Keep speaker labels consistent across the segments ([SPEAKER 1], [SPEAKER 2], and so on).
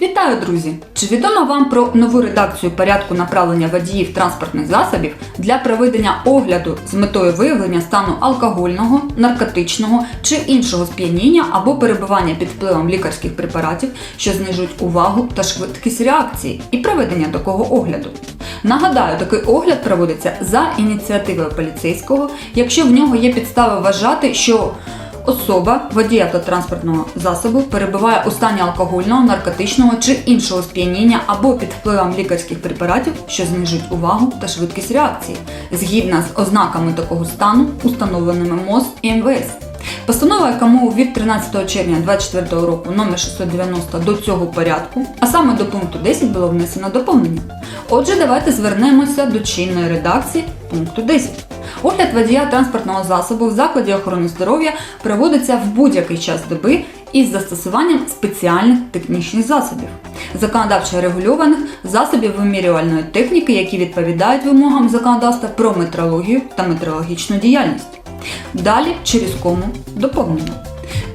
[SPEAKER 1] Вітаю, друзі! Чи відомо вам про нову редакцію порядку направлення водіїв транспортних засобів для проведення огляду з метою виявлення стану алкогольного, наркотичного чи іншого сп'яніння або перебування під впливом лікарських препаратів, що знижують увагу та швидкість реакції і проведення такого огляду? Нагадаю, такий огляд проводиться за ініціативою поліцейського, якщо в нього є підстави вважати, що Особа, водій автотранспортного засобу, перебуває у стані алкогольного, наркотичного чи іншого сп'яніння або під впливом лікарських препаратів, що знижують увагу та швидкість реакції, згідно з ознаками такого стану, установленими МОЗ і МВС. Постанова, яка мов від 13 червня 2024 року номер 690 до цього порядку, а саме до пункту 10 було внесено доповнення. Отже, давайте звернемося до чинної редакції пункту 10. Огляд водія транспортного засобу в закладі охорони здоров'я проводиться в будь-який час доби із застосуванням спеціальних технічних засобів, законодавчо регульованих засобів вимірювальної техніки, які відповідають вимогам законодавства про метрологію та метрологічну діяльність. Далі через кому доповнено.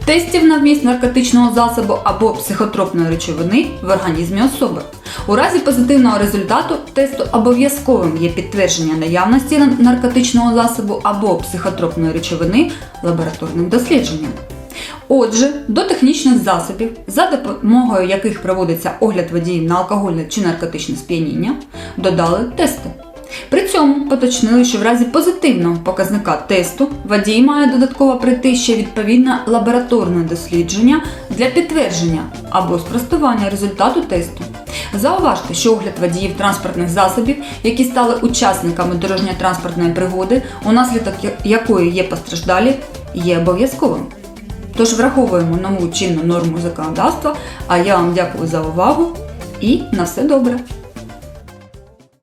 [SPEAKER 1] Тестів на вміст наркотичного засобу або психотропної речовини в організмі особи. У разі позитивного результату тесту обов'язковим є підтвердження наявності наркотичного засобу або психотропної речовини лабораторним дослідженням. Отже, до технічних засобів, за допомогою яких проводиться огляд водіїв на алкогольне чи наркотичне сп'яніння, додали тести. Поточнили, що в разі позитивного показника тесту водій має додатково пройти ще відповідне лабораторне дослідження для підтвердження або спростування результату тесту. Зауважте, що огляд водіїв транспортних засобів, які стали учасниками дорожньо-транспортної пригоди, унаслідок якої є постраждалі, є обов'язковим. Тож враховуємо нову чинну норму законодавства, а я вам дякую за увагу і на все добре!